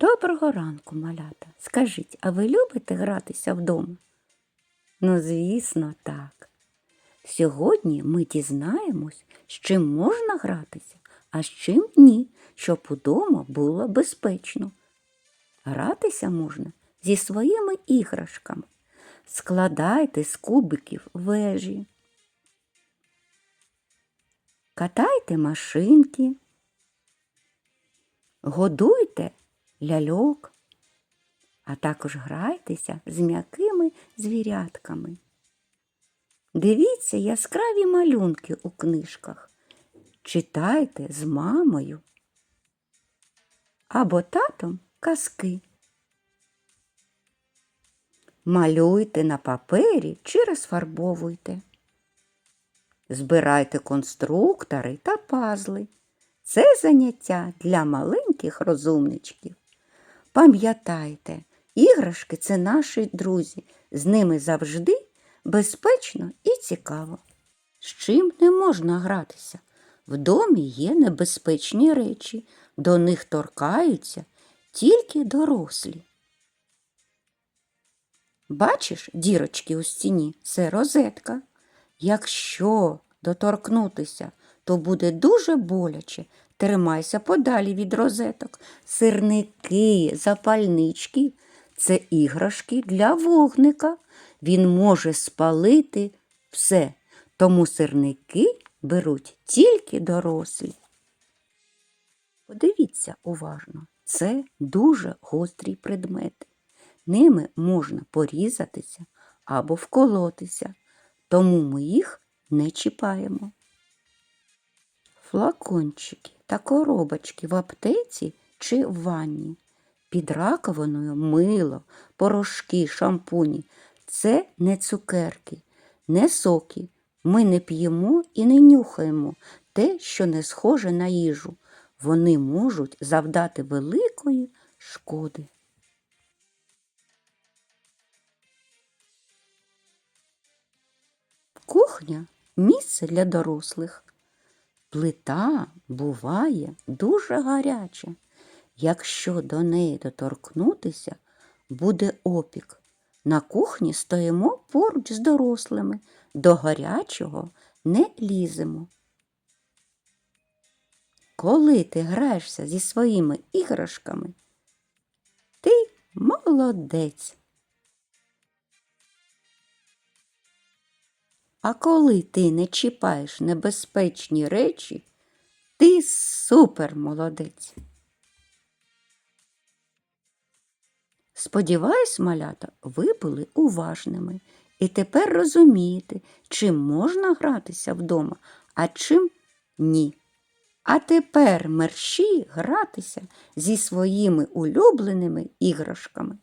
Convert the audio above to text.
Доброго ранку, малята. Скажіть, а ви любите гратися вдома? Ну, звісно, так. Сьогодні ми дізнаємось, з чим можна гратися, а з чим ні, щоб удома було безпечно. Гратися можна зі своїми іграшками. Складайте з кубиків вежі. Катайте машинки. Годуйте ляльок, а також грайтеся з м'якими звірятками. Дивіться яскраві малюнки у книжках. Читайте з мамою або татом казки. Малюйте на папері чи розфарбовуйте. Збирайте конструктори та пазли. Це заняття для маленьких розумничків. Пам'ятайте, іграшки це наші друзі, з ними завжди безпечно і цікаво. З чим не можна гратися? В домі є небезпечні речі, до них торкаються тільки дорослі. Бачиш дірочки у стіні це розетка. Якщо доторкнутися, то буде дуже боляче. Тримайся подалі від розеток. Сирники, запальнички це іграшки для вогника. Він може спалити все, тому сирники беруть тільки дорослі. Подивіться уважно, це дуже гострі предмети. Ними можна порізатися або вколотися, тому ми їх не чіпаємо. Флакончики та коробочки в аптеці чи в ванні. Під раковиною мило, порошки, шампуні це не цукерки, не соки. Ми не п'ємо і не нюхаємо те, що не схоже на їжу. Вони можуть завдати великої шкоди. Кухня місце для дорослих. Плита буває дуже гаряча. Якщо до неї доторкнутися, буде опік. На кухні стоїмо поруч з дорослими, до гарячого не ліземо. Коли ти граєшся зі своїми іграшками, ти молодець. А коли ти не чіпаєш небезпечні речі, ти супер молодець. Сподіваюсь, малята, ви були уважними і тепер розумієте, чим можна гратися вдома, а чим ні. А тепер мерщі гратися зі своїми улюбленими іграшками.